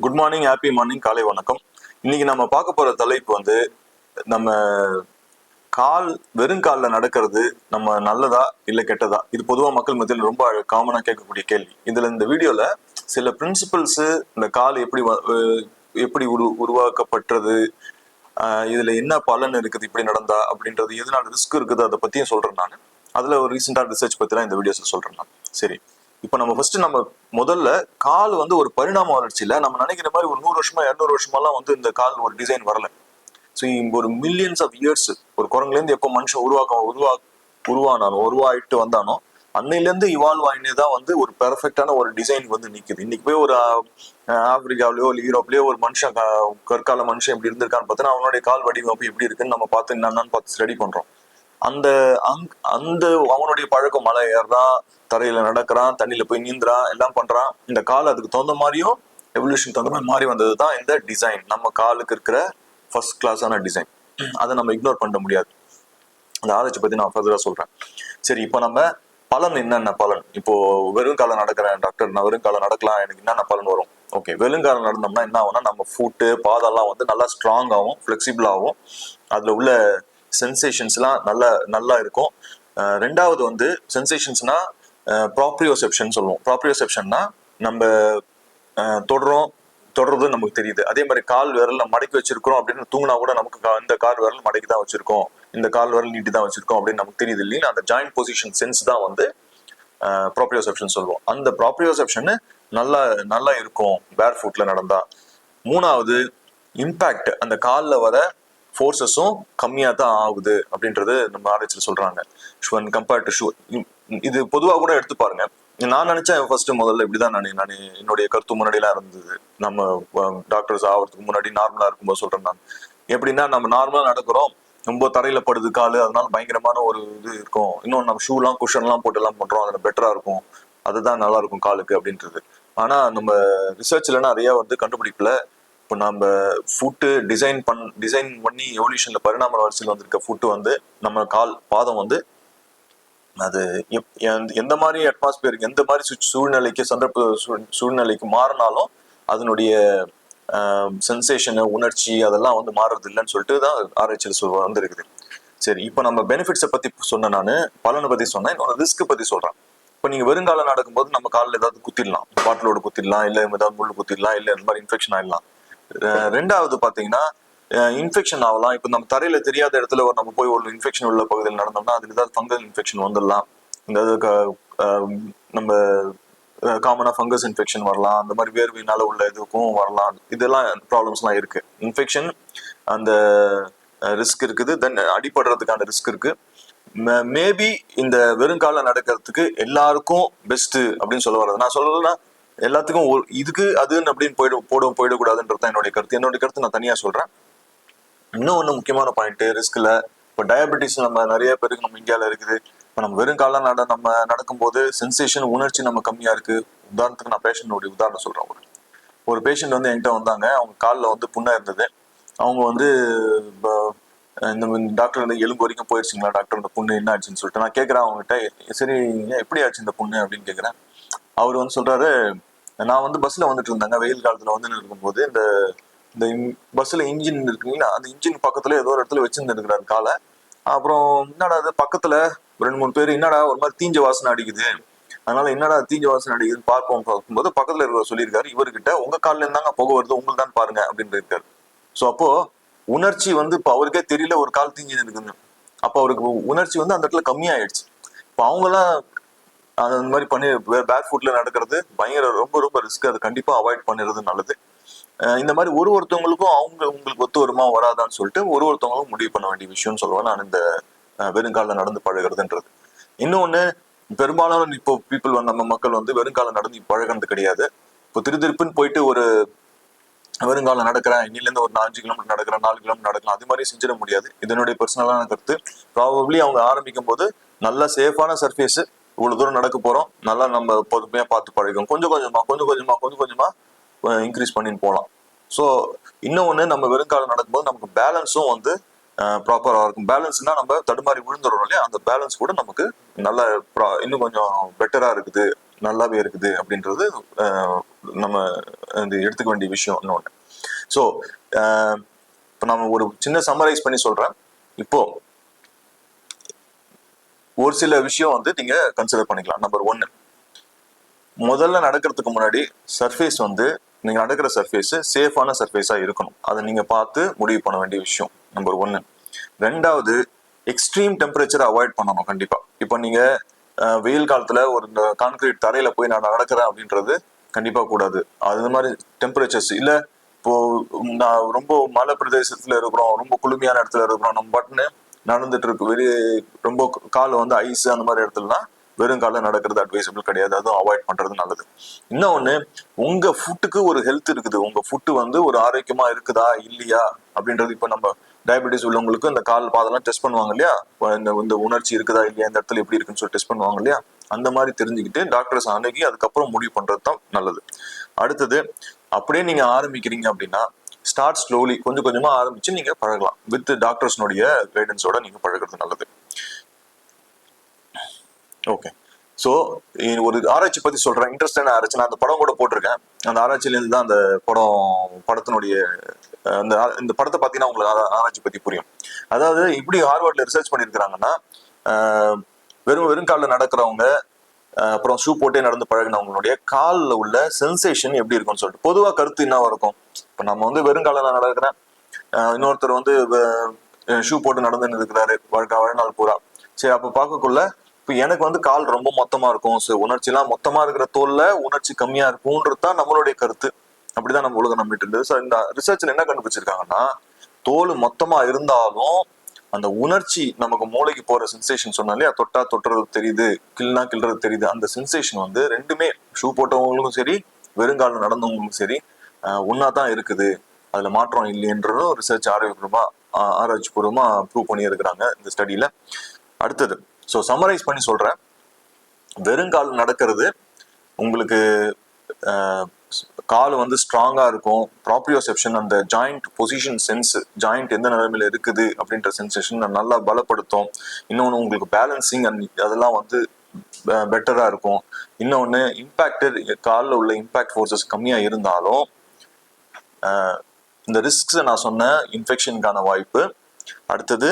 Good morning happy morning காலை வணக்கம். இன்னைக்கு நம்ம பார்க்க போற தலைப்பு வந்து நம்ம கால் வெறும் காலில் நடக்கிறது நம்ம நல்லதா இல்ல கெட்டதா? இது பொதுவா மக்கள் மத்தியில் ரொம்ப காமனா கேட்கக்கூடிய கேள்வி. இதுல இந்த வீடியோல சில பிரின்சிபல்ஸ் இந்த கால் எப்படி வ- எப்படி உரு உருவாக்கப்பட்டது ஆஹ் இதுல என்ன பலன் இருக்குது இப்படி நடந்தா? அப்படின்றது எதனால ரிஸ்க் இருக்குது அதை பற்றியும் சொல்றேன் நான். அதுல ஒரு ரீசெண்டாக ரிசர்ச் பற்றி தான் இந்த வீடியோஸில் சொல்றேன் நான். சரி. இப்போ நம்ம ஃபர்ஸ்ட் நம்ம முதல்ல கால் வந்து ஒரு பரிணாம வளர்ச்சியில நம்ம நினைக்கிற மாதிரி ஒரு நூறு வருஷமா இரநூறு வருஷமாலாம் வந்து இந்த கால் ஒரு டிசைன் வரல. ஸோ ஒரு மில்லியன்ஸ் ஆஃப் இயர்ஸ் ஒரு குரங்குலேருந்து எப்போ மனுஷன் உருவாக்க உருவா உருவானானோ உருவாயிட்டு வந்தானோ அன்னையிலேருந்து இவால்வ் தான் வந்து ஒரு பெர்ஃபெக்டான ஒரு டிசைன் வந்து நிற்குது இன்னைக்கு போய் ஒரு ஆஹ், ஆப்பிரிக்காவிலயோ இல்லை யூரோப்லயோ ஒரு மனுஷன் கற்கால மனுஷன் எப்படி இருந்திருக்கான்னு பார்த்தோன்னா அவனுடைய கால் வடிவமைப்பு எப்படி இருக்குன்னு நம்ம பார்த்து என்னன்னு பார்த்து ஸ்டடி பண்றோம். அந்த அங் அந்த அவனுடைய பழக்கம் மலை ஏறுறான் தரையில நடக்கிறான் தண்ணியில போய் நீந்துறான் எல்லாம் பண்றான். இந்த கால் அதுக்கு தகுந்த மாதிரியும் எவல்யூஷன் தகுந்த மாதிரி மாறி வந்தது தான் இந்த டிசைன் நம்ம காலுக்கு இருக்கிற ஃபர்ஸ்ட் கிளாஸான டிசைன் அதை நம்ம இக்னோர் பண்ண முடியாது. அந்த ஆராய்ச்சி பத்தி நான் ஃபர்தரா சொல்றேன். சரி இப்போ நம்ம பலன் என்னென்ன பலன்? இப்போ வெறும் காலம் நடக்கிறேன் டாக்டர் நான் வெறும் காலம் நடக்கலாம் எனக்கு என்னென்ன பலன் வரும்? ஓகே வெறுங்காலம் நடந்தோம்னா என்ன ஆகும்னா நம்ம ஃபுட்டு பாதெல்லாம் வந்து நல்லா ஸ்ட்ராங் ஆகும் ஃபிளெக்சிபிள் ஆகும் அதுல உள்ள சென்சேஷன்ஸ்லாம் நல்லா நல்லா இருக்கும். ரெண்டாவது வந்து சென்சேஷன்ஸ்னா ப்ராப்ரியோசெப்ஷன் சொல்லுவோம். ப்ராப்ரியோசெப்ஷன்னா நம்ம அஹ், தொடுறோம் தொடர்றது நமக்கு தெரியுது. அதே மாதிரி கால் விரல மடக்கி வச்சிருக்கிறோம் அப்படின்னு தூங்கினா கூட நமக்கு இந்த கால் விரல் மடக்கி தான் வச்சிருக்கோம். இந்த கால் விரல் நீட்டி தான் வச்சிருக்கோம் அப்படின்னு நமக்கு தெரியுது இல்லையா அந்த ஜாயிண்ட் பொசிஷன் சென்ஸ் தான் வந்து ப்ராப்ரியோசெப்ஷன் சொல்லுவோம். அந்த ப்ராப்ரியோசெப்ஷன் நல்லா நல்லா இருக்கும் பேர் ஃபுட்ல நடந்தா. மூணாவது இம்பேக்ட் அந்த காலில் வர ஃபோர்ஸஸும் கம்மியாக தான் ஆகுது அப்படின்றது நம்ம ஆராய்ச்சியில் சொல்றாங்க. ஷுவன் கம்பேர்ட் டு ஷூ இது பொதுவாக கூட எடுத்து பாருங்க. நான் நினைச்சேன் ஃபர்ஸ்ட் முதல்ல இப்படிதான் நான் நான் என்னுடைய கருத்து முன்னாடிலாம் இருந்தது. நம்ம டாக்டர்ஸ் ஆகிறதுக்கு முன்னாடி நார்மலா இருக்கும்போது சொல்றேன் நான். எப்படின்னா நம்ம நார்மலா நடக்கிறோம். ரொம்ப தரையில படுது காலு அதனால பயங்கரமான ஒரு இது இருக்கும். இன்னும் நம்ம ஷூலாம் குஷன்லாம் போட்டு எல்லாம் பண்றோம். அதில் பெட்டரா இருக்கும். அதுதான் நல்லா இருக்கும் காலுக்கு அப்படின்றது. ஆனா நம்ம ரிசர்ச்ல நிறைய வந்து கண்டுபிடிப்புல இப்போ நம்ம ஃபுட்டு டிசைன் பண் டிசைன் பண்ணி எவல்யூஷனில் பரிணாம வளர்ச்சியில் வந்திருக்க ஃபுட்டு வந்து நம்ம கால் பாதம் வந்து அது எப்- எந்த- எந்த மாதிரி அட்மாஸ்பியர் எந்த மாதிரி சூழ்நிலைக்கு சந்தர்ப்ப சூழ்- சூழ்நிலைக்கு மாறினாலும் அதனுடைய சென்சேஷனு உணர்ச்சி அதெல்லாம் வந்து மாறுறது இல்லைன்னு சொல்லிட்டு தான் ஆராய்ச்சியில் சொல் வந்துருக்குது. சரி இப்போ நம்ம பெனிஃபிட்ஸை பற்றி சொன்னேன் நான். பலனை பற்றி சொன்னேன். இன்னொரு ரிஸ்க் பற்றி சொல்கிறேன் இப்போ நீங்கள் வெறுங்காலம் நடக்கும்போது நம்ம காலில் ஏதாவது குத்திடலாம். பாட்டிலோட குத்திடலாம். இல்லை ஏதாவது முள் குத்திடலாம். இல்லை இந்த மாதிரி இன்ஃபெக்ஷன் ஆயிடலாம். ரெண்டாவது பார்த்தீங்கன்னா இன்ஃபெக்ஷன் ஆகலாம். இப்போ நம்ம தரையில தெரியாத இடத்துல ஒரு நம்ம போய் ஒரு இன்ஃபெக்ஷன் உள்ள பகுதியில் நடந்தோம்னா அதுக்கு ஏதாவது ஃபங்கல் இன்ஃபெக்ஷன் வந்துடலாம். இந்த நம்ம காமனா ஃபங்கஸ் இன்ஃபெக்ஷன் வரலாம். அந்த மாதிரி வேர்வையினால உள்ள இதுக்கும் வரலாம். இதெல்லாம் ப்ராப்ளம்ஸ்லாம் இருக்கு. இன்ஃபெக்ஷன் அந்த ரிஸ்க் இருக்குது. தென் அடிபடுறதுக்கான ரிஸ்க் இருக்கு. மேபி இந்த வெறுங்கால நடக்கிறதுக்கு எல்லாருக்கும் பெஸ்ட் அப்படின்னு சொல்ல வர்றது. நான் சொல்லலைன்னா எல்லாத்துக்கும் ஒரு- இதுக்கு அதுன்னு அப்படின்னு போயிடு போடும் போயிடக்கூடாதுன்றது தான் என்னுடைய கருத்து. என்னுடைய கருத்து நான் தனியாக சொல்கிறேன் இன்னும் ஒன்று முக்கியமான பாயிண்ட்டு ரிஸ்கில் இப்போ டயபெட்டிஸ் நம்ம நிறைய பேருக்கு நம்ம இந்தியாவில் இருக்குது. இப்போ நம்ம வெறும் காலம் நட நம்ம நடக்கும்போது சென்சேஷன் உணர்ச்சி நம்ம கம்மியாக இருக்குது உதாரணத்துக்கு நான் பேஷண்டோடைய உதாரணம் சொல்கிறேன் ஒரு ஒரு பேஷண்ட் வந்து என்கிட்ட வந்தாங்க. அவங்க காலில் வந்து புண்ணாக இருந்தது. அவங்க வந்து இந்த டாக்டர் வந்து எலும்பு வரைக்கும் போயிடுச்சுங்களா டாக்டர் இந்த புண்ணு என்ன ஆச்சுன்னு சொல்லிட்டு. நான் கேட்குறேன் அவங்ககிட்ட சரி எப்படி ஆச்சு இந்த புண்ணு? அப்படின்னு கேட்குறேன். அவர் வந்து சொல்கிறாரு நான் வந்து பஸ்ல வந்துட்டு இருந்தாங்க. வெயில் காலத்துல வந்து இருக்கும்போது இந்த இந்த பஸ்ல இன்ஜின் இருக்குங்களா அந்த இன்ஜின் பக்கத்துல ஏதோ ஒரு இடத்துல வச்சிருந்துருக்கிறாரு காலை. அப்புறம் என்னடா அது பக்கத்துல ரெண்டு மூணு பேர் என்னடா ஒரு மாதிரி தீஞ்ச வாசனை அடிக்குது. அதனால என்னடா தீஞ்ச வாசனை அடிக்குதுன்னு பார்ப்போம் பார்க்கும்போது பக்கத்துல இருக்கிற சொல்லியிருக்காரு. இவர்கிட்ட உங்க கால்ல இருந்தாங்க புகை வருது. உங்களுக்கு தான் பாருங்க. அப்படின்னு இருக்காரு ஸோ அப்போ உணர்ச்சி வந்து இப்போ அவருக்கே தெரியல ஒரு கால் தீஞ்சு இருக்குன்னு. அப்போ அவருக்கு உணர்ச்சி வந்து அந்த இடத்துல கம்மியாயிடுச்சு. இப்போ அவங்களாம் அது அந்த மாதிரி பண்ணி பேக் ஃபுட்ல நடக்கிறது பயங்கர ரொம்ப ரொம்ப ரிஸ்க் அதை கண்டிப்பா அவாய்ட் பண்ணிடுறது நல்லது. இந்த மாதிரி ஒரு ஒருத்தவங்களுக்கும் அவங்க உங்களுக்கு ஒத்து வருமா வராதான்னு சொல்லிட்டு ஒரு ஒருத்தவங்களும் முடிவு பண்ண வேண்டிய விஷயம்னு சொல்லுவேன். நான் இந்த வெறுங்காலில் நடந்து பழகுறதுன்றது. இன்னொன்னு பெரும்பாலான இப்போ பீப்புள் நம்ம மக்கள் வந்து வெறுங்காலம் நடந்து பழகுறது கிடையாது. இப்போ திருதிருப்புன்னு போயிட்டு ஒரு வெறுங்காலம் நடக்கிறேன். இன்னிலேருந்து ஒரு அஞ்சு கிலோமீட்டர் நடக்கிறேன் நாலு கிலோமீட்டர் நடக்கலாம். அது மாதிரி செஞ்சிட முடியாது. இதனுடைய பர்சனலான கருத்து. ப்ராபப்ளி அவங்க ஆரம்பிக்கும் போது நல்ல சேஃபான சர்ஃபேஸு இவ்வளவு தூரம் நடக்க போறோம். நல்லா நம்ம பொறுமையா பார்த்து பழகும் கொஞ்சம் கொஞ்சமா கொஞ்சம் கொஞ்சமா கொஞ்சம் கொஞ்சமா இன்க்ரீஸ் பண்ணின்னு போகலாம் ஸோ இன்னொன்று நம்ம வெறுங்காலம் நடக்கும்போது நமக்கு பேலன்ஸும் வந்து ப்ராப்பராக இருக்கும். பேலன்ஸ்னா நம்ம தடுமாறி விழுந்துடுறோம் இல்லையா? அந்த பேலன்ஸ் கூட நமக்கு நல்ல இன்னும் கொஞ்சம் பெட்டராக இருக்குது நல்லாவே இருக்குது அப்படின்றது நம்ம இந்த எடுத்துக்க வேண்டிய விஷயம் இன்னொன்று ஸோ இப்போ நம்ம ஒரு சின்ன சம்மரைஸ் பண்ணி சொல்கிறேன் இப்போது ஒரு சில விஷயம் வந்து நீங்க கன்சிடர் பண்ணிக்கலாம். நம்பர் ஒன்னு முதல்ல நடக்கிறதுக்கு முன்னாடி சர்ஃபேஸ் வந்து நீங்க நடக்கிற சர்ஃபேஸ் சேஃபான சர்ஃபேஸா இருக்கணும். அதை நீங்க பார்த்து முடிவு பண்ண வேண்டிய விஷயம். நம்பர் ஒன்னு ரெண்டாவது எக்ஸ்ட்ரீம் டெம்பரேச்சரை அவாய்ட் பண்ணணும் கண்டிப்பா. இப்போ நீங்க வெயில் காலத்துல ஒரு இந்த கான்கிரீட் தரையில போய் நான் நடக்கிறேன் அப்படின்றது கண்டிப்பா கூடாது. அது மாதிரி டெம்பரேச்சர்ஸ் இல்ல இப்போ நான் ரொம்ப மலை பிரதேசத்துல இருக்கிறோம் ரொம்ப குளுமையான இடத்துல இருக்கிறோம் நம்ம பட்டுன்னு நடந்துட்டு இருக்கு வெளியே ரொம்ப கால் வந்து ஐஸ் அந்த மாதிரி இடத்துலலாம் வெறும் காலில் நடக்கிறது அட்வைசபிள் கிடையாது. அதுவும் அவாய்ட் பண்றது நல்லது. இன்னொன்னு உங்க ஃபுட்டுக்கு ஒரு ஹெல்த் இருக்குது. உங்க ஃபுட்டு வந்து ஒரு ஆரோக்கியமா இருக்குதா? இல்லையா? அப்படின்றது இப்போ நம்ம டயபெட்டிஸ் உள்ளவங்களுக்கு இந்த கால் பாதெல்லாம் டெஸ்ட் பண்ணுவாங்க இல்லையா? இந்த இந்த உணர்ச்சி இருக்குதா? இல்லையா? இந்த இடத்துல எப்படி இருக்குன்னு சொல்லி டெஸ்ட் பண்ணுவாங்க இல்லையா? அந்த மாதிரி தெரிஞ்சுக்கிட்டு டாக்டர்ஸ் அணுகி அதுக்கப்புறம் முடிவு பண்றது தான் நல்லது. அடுத்தது அப்படியே நீங்க ஆரம்பிக்கிறீங்க அப்படின்னா ஸ்டார்ட் ஸ்லோலி கொஞ்சம் கொஞ்சமா ஆரம்பிச்சு நீங்க பழகலாம். வித் டாக்டர்ஸ்னுடைய கைடன்ஸோட நீங்க பழகுறது நல்லது. ஓகே ஸோ ஒரு ஆராய்ச்சி பத்தி சொல்றேன். இன்ட்ரெஸ்டான ஆராய்ச்சி நான் அந்த படம் கூட போட்டிருக்கேன். அந்த ஆராய்ச்சியிலேருந்து தான் அந்த படம் படத்தினுடைய அந்த இந்த படத்தை பார்த்தீங்கன்னா உங்களுக்கு ஆராய்ச்சி பத்தி புரியும். அதாவது இப்படி ஹார்வர்ட்ல ரிசர்ச் பண்ணியிருக்கிறாங்கன்னா வெறும் வெறும் காலில் நடக்கிறவங்க அப்புறம் ஷூ போட்டே நடந்து பழகினவங்களுடைய காலில் உள்ள சென்சேஷன் எப்படி இருக்கும்னு சொல்லிட்டு. பொதுவாக கருத்து என்ன இருக்கும்? இப்போ நம்ம வந்து வெறும் நான் நடக்கிறேன் இன்னொருத்தர் வந்து ஷூ போட்டு நடந்துன்னு இருக்கிறாரு. வாழ்க்கை வாழ்நாள் பூரா. சரி அப்போ பார்க்கக்குள்ள இப்போ எனக்கு வந்து கால் ரொம்ப மொத்தமா இருக்கும். ஸோ உணர்ச்சிலாம் மொத்தமா இருக்கிற தோல்ல உணர்ச்சி கம்மியா இருக்கும்ன்றது தான் நம்மளுடைய கருத்து. அப்படிதான் நம்ம உலகம் நம்பிட்டு இருந்தது. ஸோ இந்த ரிசர்ச்ல என்ன கண்டுபிடிச்சிருக்காங்கன்னா தோல் மொத்தமா இருந்தாலும் அந்த உணர்ச்சி நமக்கு மூளைக்கு போற சென்சேஷன் சொன்னாலே தொட்டா தொட்டுறது தெரியுது கிள்னா கிள்றது தெரியுது. அந்த சென்சேஷன் வந்து ரெண்டுமே ஷூ போட்டவங்களுக்கும் சரி வெறுங்காலம் நடந்தவங்களுக்கும் சரி ஒன்னா தான் இருக்குது. அதுல மாற்றம் இல்லைன்றதும் ரிசர்ச் ஆரோக்கியபூர்வமா ஆராய்ச்சி பூர்வமா ப்ரூவ் பண்ணி இருக்கிறாங்க இந்த ஸ்டடியில அடுத்தது ஸோ சம்மரைஸ் பண்ணி சொல்றேன். வெறுங்கால் நடக்கிறது உங்களுக்கு கால் வந்து ஸ்ட்ராங்காக இருக்கும். ப்ராப்ரியோசெப்ஷன் அந்த ஜாயிண்ட் பொசிஷன் சென்ஸ் ஜாயிண்ட் எந்த நிலைமையில் இருக்குது அப்படின்ற சென்சேஷன் நல்லா பலப்படுத்தும். இன்னொன்று உங்களுக்கு பேலன்சிங் அண்ட் அதெல்லாம் வந்து பெட்டராக இருக்கும். இன்னொன்று இம்பேக்டட் காலில் உள்ள இம்பேக்ட் ஃபோர்ஸஸ் கம்மியாக இருந்தாலும் இந்த ரிஸ்க்ஸை நான் சொன்ன இன்ஃபெக்ஷனுக்கான வாய்ப்பு. அடுத்தது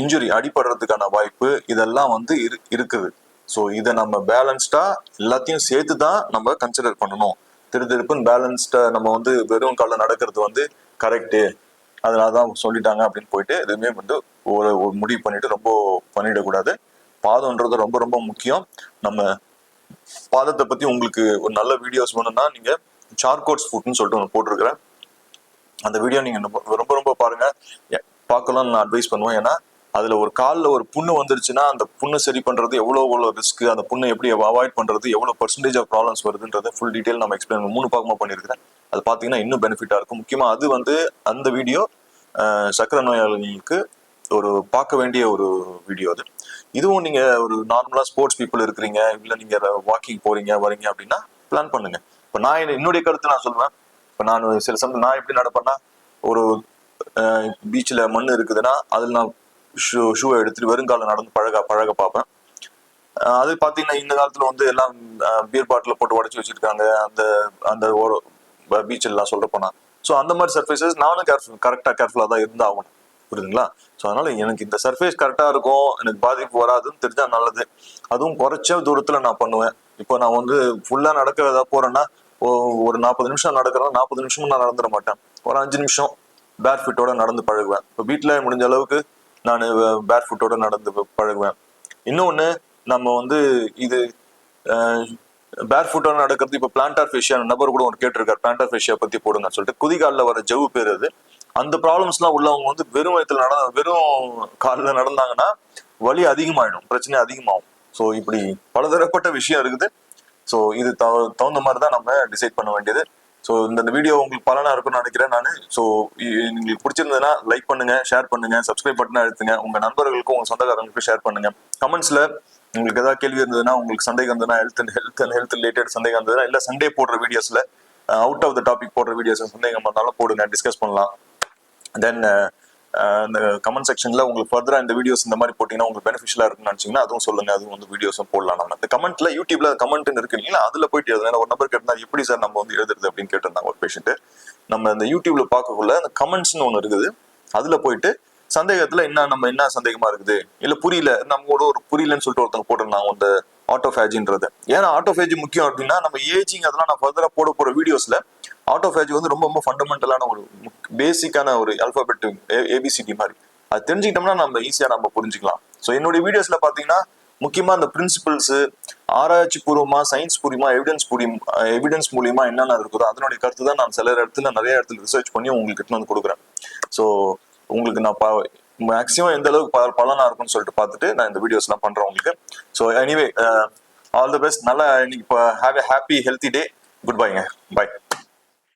இன்ஜுரி அடிபடுறதுக்கான வாய்ப்பு. இதெல்லாம் வந்து இரு இருக்குது. ஸோ இதை நம்ம பேலன்ஸ்டா எல்லாத்தையும் சேர்த்து தான் நம்ம கன்சிடர் பண்ணணும். திரு திருப்புன்னு பேலன்ஸ்டா நம்ம வந்து வெறும் காலில் நடக்கிறது வந்து கரெக்டு அதனால தான் சொல்லிட்டாங்க அப்படின்னு போயிட்டு எதுவுமே வந்து ஒரு ஒரு முடிவு பண்ணிட்டு ரொம்ப பண்ணிடக்கூடாது. பாதம்ன்றது ரொம்ப ரொம்ப முக்கியம். நம்ம பாதத்தை பத்தி உங்களுக்கு ஒரு நல்ல வீடியோஸ் வேணும்னா நீங்க சார்கோட்ஸ் ஃபுட்னு சொல்லிட்டு ஒன்று போட்டிருக்கிறேன். அந்த வீடியோ நீங்க ரொம்ப ரொம்ப பாருங்க. பார்க்கலாம் நான் அட்வைஸ் பண்ணுவேன். ஏன்னா அதுல ஒரு காலில் ஒரு புண்ணு வந்துருச்சுன்னா அந்த புண்ணு சரி பண்றது எவ்வளோ எவ்வளோ ரிஸ்க் அந்த புண்ணை எப்படி அவாய்ட் பண்றது? எவ்வளோ பர்சன்டேஜ் ஆஃப் ப்ராப்ளம்ஸ் வருதுன்றத ஃபுல் டீடைல் நம்ம எக்ஸ்பிளைன் மூணு பாகமாக பண்ணியிருக்கிறேன். அது பார்த்தீங்கன்னா இன்னும் பெனிஃபிட்டா இருக்கும். முக்கியமா அது வந்து அந்த வீடியோ சக்கரை நோயாளிகளுக்கு ஒரு பார்க்க வேண்டிய ஒரு வீடியோ அது. இதுவும் நீங்க ஒரு நார்மலா ஸ்போர்ட்ஸ் பீப்புள் இருக்கிறீங்க இல்லை நீங்க வாக்கிங் போறீங்க வரீங்க அப்படின்னா பிளான் பண்ணுங்க. இப்போ நான் என்ன- என்னுடைய கருத்து நான் சொல்லுவேன் இப்போ நான் சில சமயம் நான் எப்படி நடப்பேன்னா ஒரு பீச்சில் மண் இருக்குதுன்னா அதில் நான் ஷூ ஷூவை எடுத்துட்டு வெறுங்கால நடந்து பழக பழக பார்ப்பேன். அது பார்த்தீங்கன்னா இந்த காலத்தில் வந்து எல்லாம் பீர் பாட்டில் போட்டு உடச்சி வச்சிருக்காங்க. அந்த அந்த ஒரு பீச்செல்லாம் சொல்ற போனா. ஸோ அந்த மாதிரி சர்ஃபேசஸ் நானும் கேர்ஃபுல் கரெக்டாக கேர்ஃபுல்லாக தான் இருந்தால் ஆகணும் புரியுதுங்களா? ஸோ அதனால எனக்கு இந்த சர்ஃபேஸ் கரெக்டாக இருக்கும். எனக்கு பாதிப்பு வராதுன்னு தெரிஞ்சால் நல்லது. அதுவும் குறைச்ச தூரத்தில் நான் பண்ணுவேன். இப்போ நான் வந்து ஃபுல்லாக நடக்க ஏதாவது போகிறேன்னா ஒரு நாற்பது நிமிஷம் நடக்கிறேன் நாற்பது நிமிஷமும் நான் நடந்துட மாட்டேன். ஒரு அஞ்சு நிமிஷம் பேர் ஃபிட்டோட நடந்து பழகுவேன். இப்போ வீட்டில் முடிஞ்ச அளவுக்கு நான் பேர் ஃபுட்டோட நடந்து பழகுவேன். இன்னொன்று நம்ம வந்து இது பேர் ஃபுட்டோட நடக்கிறது இப்போ பிளான்டார் ஃபேஷியா நபர் கூட ஒரு கேட்டிருக்காரு பிளான்டார் ஃபேஷியா பற்றி போடுங்கன்னு சொல்லிட்டு குதிகாலில் வர ஜவு பேர் அது. அந்த ப்ராப்ளம்ஸ்லாம் உள்ளவங்க வந்து வெறும் வயத்துல நட வெறும் காலில் நடந்தாங்கன்னா வலி அதிகமாயிடும் பிரச்சனை அதிகமாகும். ஸோ இப்படி பலதரப்பட்ட விஷயம் இருக்குது. ஸோ இது தகுந்த மாதிரி தான் நம்ம டிசைட் பண்ண வேண்டியது. ஸோ இந்த வீடியோ உங்களுக்கு பலனாக இருக்கும்னு நினைக்கிறேன் நான். ஸோ உங்களுக்கு பிடிச்சிருந்ததுன்னா லைக் பண்ணுங்க ஷேர் பண்ணுங்க சப்ஸ்கிரைப் பட்டனை அழுத்துங்க. உங்க நண்பர்களுக்கும் உங்க சொந்தக்காரங்களுக்கும் ஷேர் பண்ணுங்க. கமெண்ட்ஸ்ல உங்களுக்கு ஏதாவது கேள்வி இருந்ததுன்னா உங்களுக்கு சந்தேகம் இருந்ததுன்னா health and health and health related சந்தேகம் இருந்ததுன்னா இல்லை சண்டே போடுற வீடியோஸ்ல அவுட் ஆஃப் த டாபிக் போடுற வீடியோஸ் சந்தேகம் இருந்தாலும் போடுங்க டிஸ்கஸ் பண்ணலாம். தென் அந்த கமெண்ட் செக்ஷன்ல உங்களுக்கு ஃபர்தரா இந்த வீடியோஸ் இந்த மாதிரி போட்டீங்கன்னா உங்களுக்கு பெனிஃபிஷியலா இருக்கும்னு நினைச்சீங்கன்னா அதுவும் சொல்லுங்க. அதுவும் வந்து வீடியோஸும் போடலாம் நம்ம அந்த கமெண்ட்ல யூடியூப்ல கமெண்ட் இருக்கு இல்லைங்களா? அதுல போயிட்டு எழுதுனா ஒரு நம்பர் கேட்டா எப்படி சார் நம்ம வந்து எழுதுறது அப்படின்னு கேட்டிருந்தாங்க ஒரு பேஷண்ட் நம்ம இந்த யூடியூப்ல பார்க்கக்குள்ள அந்த கமெண்ட்ஸ்னு ஒன்று இருக்குது. அதுல போயிட்டு சந்தேகத்துல என்ன நம்ம என்ன சந்தேகமா இருக்குது? இல்ல புரியல. நம்மளோட ஒரு புரியலன்னு சொல்லிட்டு ஒருத்தங்க போட்டிருந்தாங்க அந்த ஆட்டோஃபேஜின்றது ஏன்னா ஆட்டோஃபேஜி முக்கியம் அப்படின்னா நம்ம ஏஜிங் அதெல்லாம் நான் ஃபர்தரா போட போற வீடியோஸ்ல ஆட்டோஃபேஜி வந்து ரொம்ப ரொம்ப ஃபண்டமெண்டலான ஒரு பேசிக்கான ஒரு அல்பாபெட் ஏபிசிடி மாதிரி. அது தெரிஞ்சுக்கிட்டோம்னா நம்ம ஈஸியாக நம்ம புரிஞ்சுக்கலாம். ஸோ என்னுடைய வீடியோஸில் பார்த்தீங்கன்னா முக்கியமாக அந்த பிரின்சிபல்ஸு ஆராய்ச்சி பூர்வமா சயின்ஸ் பூர்வமா எவிடன்ஸ் பூரியம் எவிடன்ஸ் மூலியமா என்னென்ன இருக்குதோ அதனுடைய கருத்து தான் நான் சில இடத்துல நிறைய இடத்துல ரிசர்ச் பண்ணி உங்களுக்கு கிட்ட வந்து கொடுக்குறேன். ஸோ உங்களுக்கு நான் மேக்ஸிமம் எந்த அளவுக்கு பல பலனா இருக்கும்னு சொல்லிட்டு பார்த்துட்டு நான் இந்த வீடியோஸ்லாம் பண்றேன் உங்களுக்கு. So anyway all the best நல்லா இன்னைக்கு இப்போ have a happy healthy day good பைங்க by